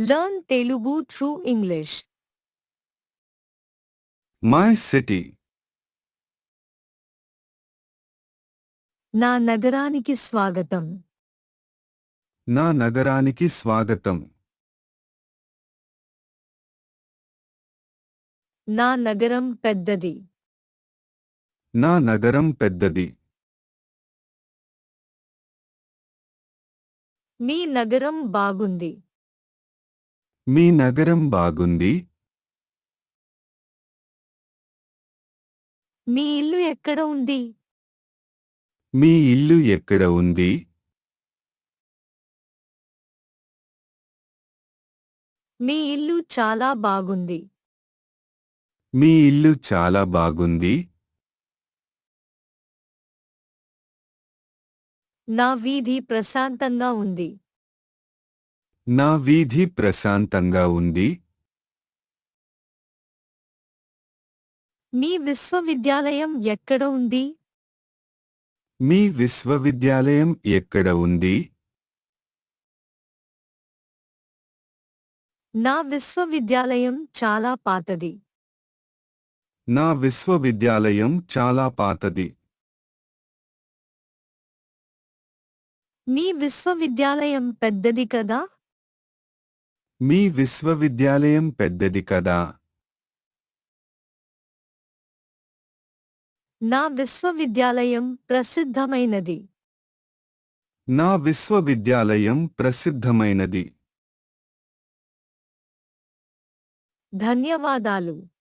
Learn Telugu through English. My city. నా నగరానికి స్వాగతం. నా నగరానికి స్వాగతం. నా నగరం పెద్దది. నా నగరం పెద్దది. మీ నగరం బాగుంది. మీ నగరం బాగుంది? మీ ఇల్లు ఎక్కడ ఉంది? మీ ఇల్లు ఎక్కడ ఉంది? మీ ఇల్లు చాలా బాగుంది. మీ ఇల్లు చాలా బాగుంది? నా వీధి ప్రశాంతంగా ఉంది. నా వీధి ప్రశాంతంగా ఉంది. మీ విశ్వవిద్యాలయం ఎక్కడ ఉంది? మీ విశ్వవిద్యాలయం ఎక్కడ ఉంది? నా విశ్వవిద్యాలయం చాలా పాతది. నా విశ్వవిద్యాలయం చాలా పాతది. మీ విశ్వవిద్యాలయం పెద్దది కదా? మీ విశ్వవిద్యాలయం పెద్దది కదా? నా విశ్వవిద్యాలయం ప్రసిద్ధమైనది. నా విశ్వవిద్యాలయం ప్రసిద్ధమైనది. ధన్యవాదాలు.